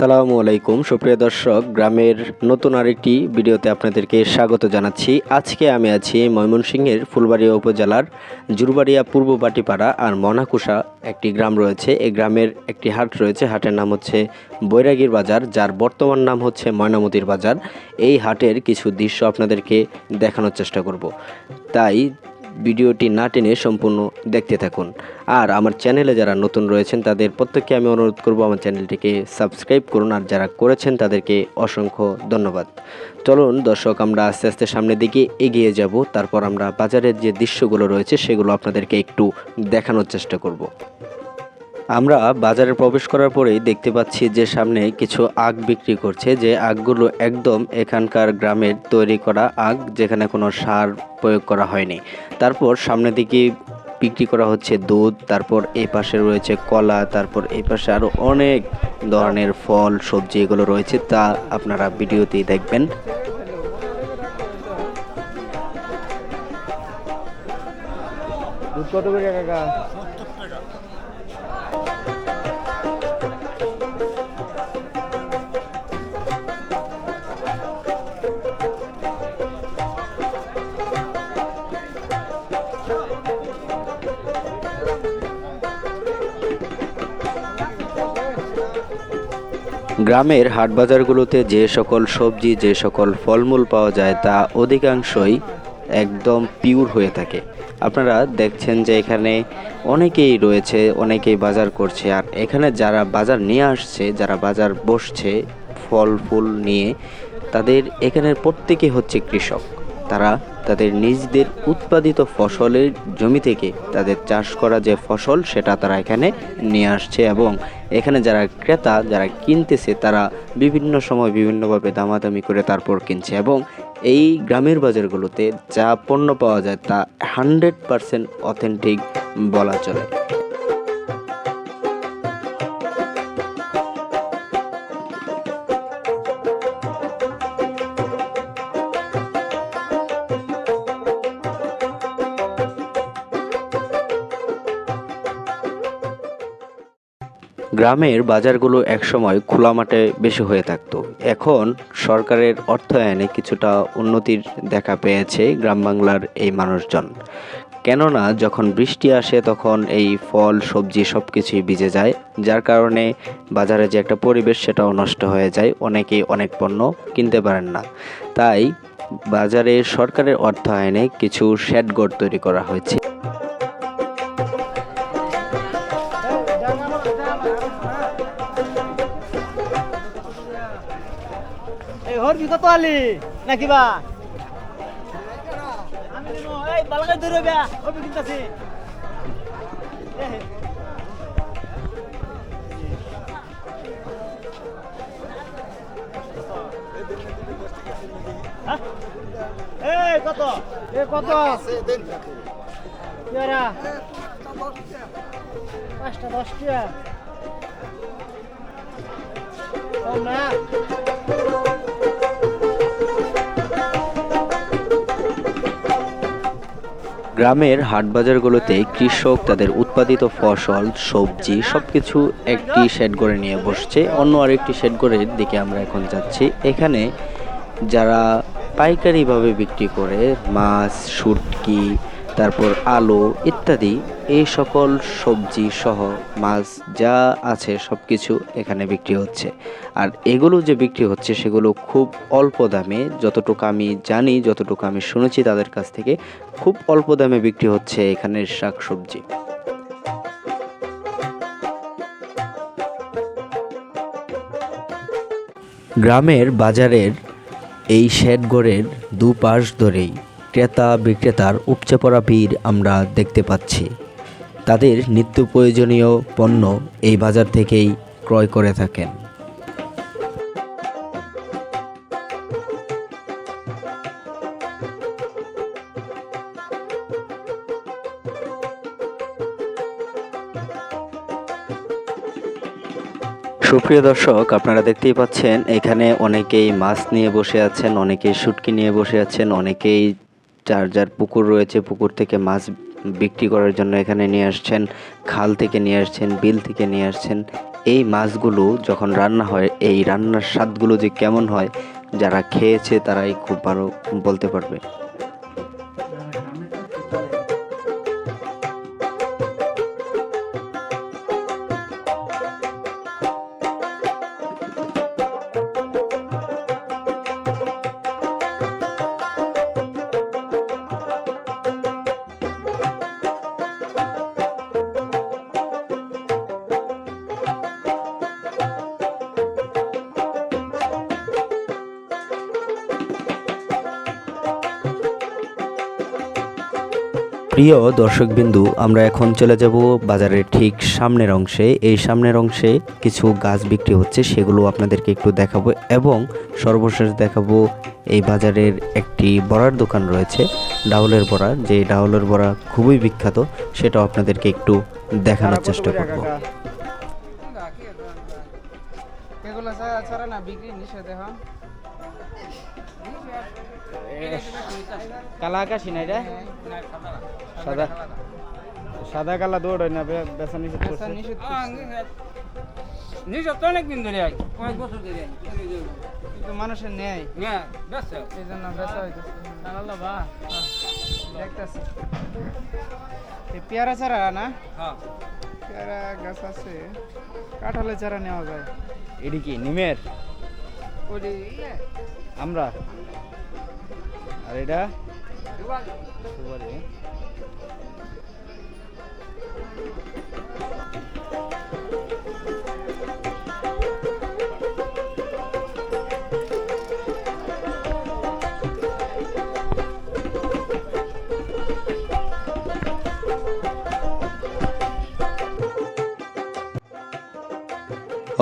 আসসালামু আলাইকুম। সুপ্রিয় দর্শক, গ্রামের নতুন আরেকটি ভিডিওতে আপনাদেরকে স্বাগত জানাচ্ছি। আজকে আমি আছি ময়মনসিংহের ফুলবাড়িয়া উপজেলার জুরবাড়িয়া পূর্ব বাটিপাড়া আর মনাকুষা একটি গ্রাম রয়েছে। এই গ্রামের একটি হাট রয়েছে। হাটের নাম হচ্ছে বৈরাগীর বাজার, যার বর্তমান নাম হচ্ছে ময়নামতির বাজার। এই হাটের কিছু দৃশ্য আপনাদেরকে দেখানোর চেষ্টা করব। তাই ভিডিওটি না টেনে সম্পূর্ণ দেখতে থাকুন। আর আমার চ্যানেলে যারা নতুন রয়েছেন, তাদের প্রত্যেককে আমি অনুরোধ করব আমার চ্যানেলটিকে সাবস্ক্রাইব করুন। আর যারা করেছেন, তাদেরকে অসংখ্য ধন্যবাদ। চলুন দর্শক, আমরা আস্তে আস্তে সামনের দিকে এগিয়ে যাব। তারপর আমরা বাজারের যে দৃশ্যগুলো রয়েছে, সেগুলো আপনাদেরকে একটু দেখানোর চেষ্টা করব। আমরা বাজারে প্রবেশ করার পরেই দেখতে পাচ্ছি যে সামনে কিছু আগ বিক্রি করছে, যে আগগুলো একদম এখানকার গ্রামের তৈরি করা আগ, যেখানে কোনো সার প্রয়োগ করা হয়নি। তারপর সামনের দিকে বিক্রি করা হচ্ছে দুধ, তারপর এই পাশে রয়েছে কলা, তারপর এই পাশে আরও অনেক ধরনের ফল, সবজি এগুলো রয়েছে, তা আপনারা ভিডিওতেই দেখবেন। কত করে কাকা গ্রামের হাটবাজারগুলোতে যে সকল সবজি, যে সকল ফলমূল পাওয়া যায় তা অধিকাংশই একদম পিওর হয়ে থাকে। আপনারা দেখছেন যে এখানে অনেকেই রয়েছে, অনেকেই বাজার করছে। আর এখানে যারা বাজার নিয়ে আসছে, যারা বাজার বসছে, ফল ফুল নিয়ে, তাদের এখানের প্রত্যেকে হচ্ছে কৃষক। তারা তাদের নিজেদের উৎপাদিত ফসলের জমি থেকে তাদের চাষ করা যে ফসল, সেটা তারা এখানে নিয়ে আসছে এবং এখানে যারা ক্রেতা, যারা কিনতেছে, তারা বিভিন্ন সময় বিভিন্নভাবে দামাদামি করে তারপর কিনছে এবং এই গ্রামের বাজারগুলোতে যা পণ্য পাওয়া যায় তা হান্ড্রেড পারসেন্ট অথেন্টিক বলা চলে। গ্রামের বাজারগুলো একসময় খোলা মাঠে বেশি হয়ে থাকতো। এখন সরকারের অর্থায়নে কিছুটা উন্নতির দেখা পেয়েছে গ্রাম বাংলার এই মানুষজন। কেননা যখন বৃষ্টি আসে তখন এই ফল, সবজি সব কিছুই ভিজে যায়, যার কারণে বাজারে যে একটা পরিবেশ সেটাও নষ্ট হয়ে যায় অনেকেই অনেক পণ্য কিনতে পারেন না। তাই বাজারে সরকারের অর্থায়নে কিছু শেডগড় তৈরি করা হয়েছে। কত আলি? নাকি বা? এই বালকাই ধরে বে হরবি কিনতাছি। এই, কত? এ, কত? পেয়ারা পাঁচটা দশ টাকা না? গ্রামের হাটবাজারগুলোতে কৃষক, তাদের উৎপাদিত ফসল, সবজি সব কিছু একটি শেড করে নিয়ে বসছে। অন্য আরেকটি শেড করে দিকে আমরা এখন যাচ্ছি। এখানে যারা পাইকারিভাবে বিক্রি করে, মাছ শুটকি তারপর আলু ইত্যাদি, এই সকল সবজি সহ মাছ যা আছে সব কিছু এখানে বিক্রি হচ্ছে। আর এগুলো যে বিক্রি হচ্ছে সেগুলো খুব অল্প দামে, যতটুকু আমি জানি, যতটুকু আমি শুনেছি তাদের কাছ থেকে, খুব অল্প দামে বিক্রি হচ্ছে এখানের শাক সবজি গ্রামের বাজারের এই শেডগড়ের দুপাশ ধরেই ক্রেতা বিক্রেতার উপচে পড়া ভিড় আমরা দেখতে পাচ্ছি। তাদের নিত্য প্রয়োজনীয় পণ্য এই বাজার থেকেই ক্রয় করে থাকেন। সুপ্রিয় দর্শক, আপনারা দেখতেই পাচ্ছেন, এখানে অনেকেই মাছ নিয়ে বসে আছেন, অনেকেই শুটকি নিয়ে বসে আছেন, অনেকেই যার যার পুকুর রয়েছে, পুকুর থেকে মাছ বিক্রি করার জন্য এখানে নিয়ে আসছেন, খাল থেকে নিয়ে আসছেন, বিল থেকে নিয়ে আসছেন। এই মাছগুলো যখন রান্না হয়, এই রান্নার স্বাদগুলো যে কেমন হয়, যারা খেয়েছে তারাই খুব ভালো বলতে পারবে। প্রিয় দর্শকবিন্দু আমরা এখন চলে যাব বাজারের ঠিক সামনের অংশে। এই সামনের অংশে কিছু গাছ বিক্রি হচ্ছে সেগুলো আপনাদেরকে একটু দেখাবো এবং সর্বশেষ দেখাবো এই বাজারের একটি বড়ার দোকান রয়েছে ডাউলের বড়া। যে ডাউলের বড়া খুবই বিখ্যাত সেটাও আপনাদেরকে একটু দেখানোর চেষ্টা করব। এগুলো ছাড়া ছাড়া না বিক্রি নিষেধ এখন কালা আকাশি না এটা সাদা সাদা কালা দৌড় হয় না বে- বেচা নিষেধ করছে। নিষেধ তো অনেক দিন ধরে আগে কয়েক বছর ধরে কিন্তু মানুষের নেয় এই জন্য বেচা হইতেছে। দেখতেছি। এই পেয়ারা চারা না? হ্যাঁ। পেয়ারা গাছ আছে। কাঁঠালের চারা নেওয়া যায়। এটি কি নিমের? আমরা। আর এটা? সুপারি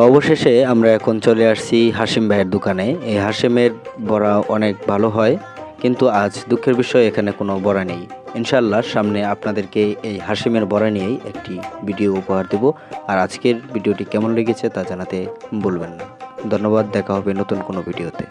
অবশেষে আমরা এখন চলে আসছি হাসিম ভাইয়ের দোকানে। এই হাসিমের বড়া অনেক ভালো হয়, কিন্তু আজ দুঃখের বিষয়, এখানে কোনো বড়া নেই। ইনশাল্লাহ সামনে আপনাদেরকে এই হাসিমের বড়া নিয়েই একটি ভিডিও উপহার দেব। আর আজকের ভিডিওটি কেমন লেগেছে তা জানাতে বলবেন না। ধন্যবাদ, দেখা হবে নতুন কোনো ভিডিওতে।